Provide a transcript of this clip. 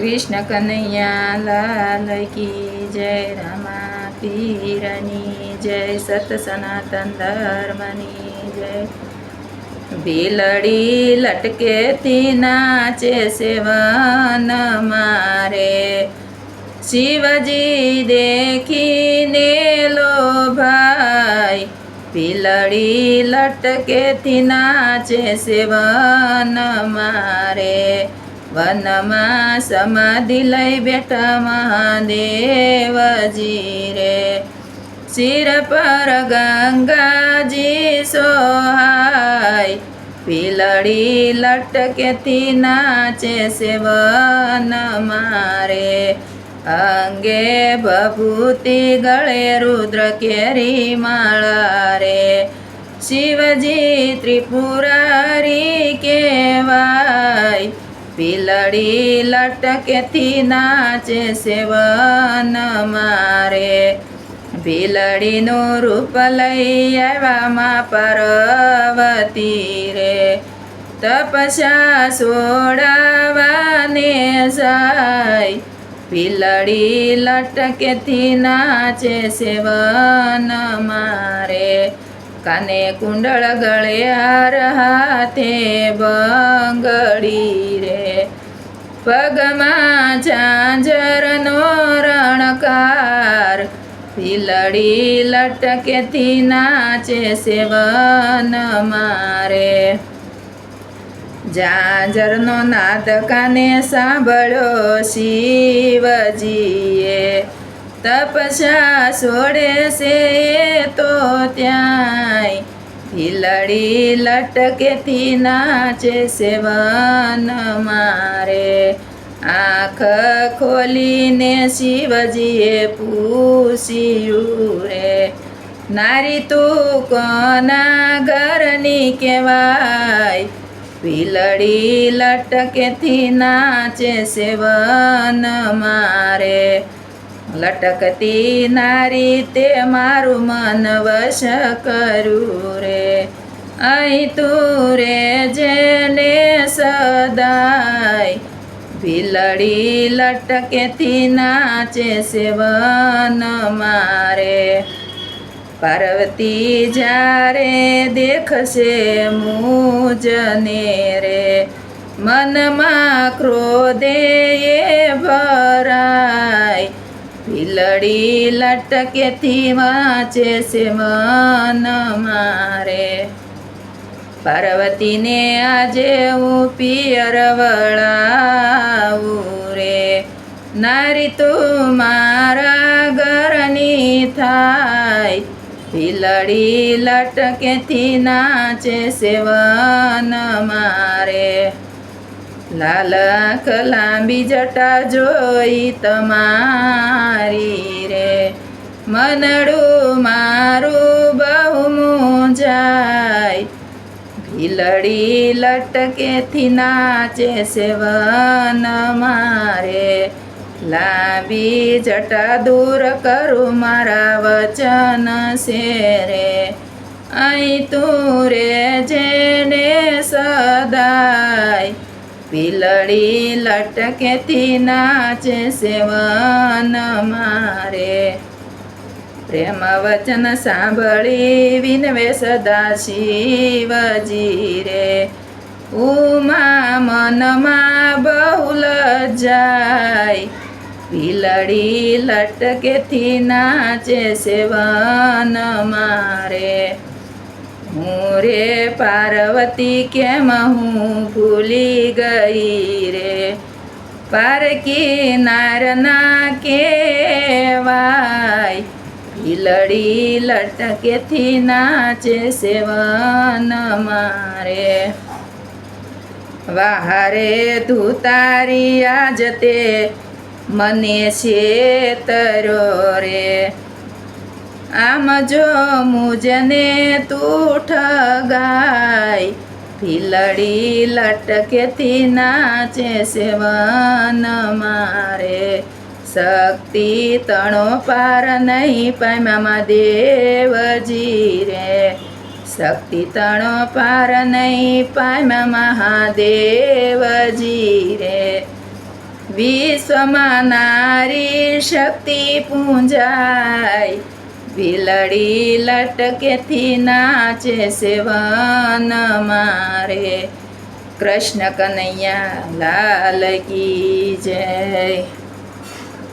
કૃષ્ણ કનૈયા લાલ કી જય, રામા પીરની જય, સત સનાતન ધર્મની જય. ભીલડી લટકેતી નાચે સેવન મારે. શિવજી દેખીને લો ભાઈ. ભીલડી લટકેથી નાચે સેવન મારે. વનમાં સમાધિ લઈ બેઠા મહાદેવજી રે શિર પર ગંગાજી સોહાય. પીલડી લટકેથી નાચે સેવન મારે. અંગે ભભૂતિ ગળે રુદ્ર કેરી માળા રે શિવજી ત્રિપુરારી કેવાય પીલડી લટકેથી નાચે સેવન મારે. ભીલડીનું રૂપ લઈ આવ્યામાં પાર્વતી રે તપસ્યા સોડાવાને જાય. ભીલડી લટકેથી નાચે સેવન મારે. કાને કુંડળ ગળે હાર હાથે બંગડી રે પગમાં ઝાંઝરનો રણકાર. ભીલડી લટકેથી નાચે સેવન મારે. ઝાંઝરનો નાદ કાને સાંભળ્યો શિવજીએ. તપસ્યા છોડે છે તો ત્યાંય. ભીલડી લટકેથી નાચે સેવન મારે. આંખ ખોલીને શિવજીએ પૂછ્યું રે, નારી તું કોના ઘરની કહેવાય? ભીલડી લટકેથી નાચે સેવન મારે. લટકતી નારી તે મારું મન વશ કરું રે. અહીં તું રે જેને સદાય. ભીલડી લટકેથી નાચે સેવન મારે. પાર્વતી જ્યારે દેખશે મુજને રે. મનમાં ક્રોધે ભીલડી લટકેથી વાંચે છે મન મારે. પાર્વતીને આજે હું પિયર વળાવું રે. નારી તું મારા ઘરની થાય. ભીલડી લટકેથી નાચે સેવન મારે. લાલ લાંબી જટા જોઈ તમારી. મનડું મારું બહુ મૂંઝાય ભીલડી લટકેથી નાચે સેવન મારે. લાંબી જટા દૂર કરું મારા વચન શેરે. અહીં તું રે જેને સદાય. પીલડી લટકેથી નાચે સેવન મારે. પ્રેમ વચન સાંભળી વિનવે સદા શિવજી રે ઉમા મનમાં બહુ જાય, પીલડી લટકેથી નાચે સેવન મારે. હું રે પાર્વતી કેમ હું ભૂલી ગઈ રે? પારકી નારના કેવાય ભીલડી લટકેથી નાચે સેવન મારે. વાહારે ધૂતારી આજ તે મને છેતરો રે. આમ જો મુજને તું ઠગાય ફીલડી લટકેથી નાચે સેવન મારે. શક્તિ તણો પાર નહીં પામ્યા દેવજી રે. શક્તિ તણો પાર નહીં પામ્યા મહાદેવજી રે. વિશ્વમાં નારી શક્તિ પૂંજાય. બિલડી લટકેથી નાચે સેવન મારે. કૃષ્ણ કનૈયા લાલ કી જય.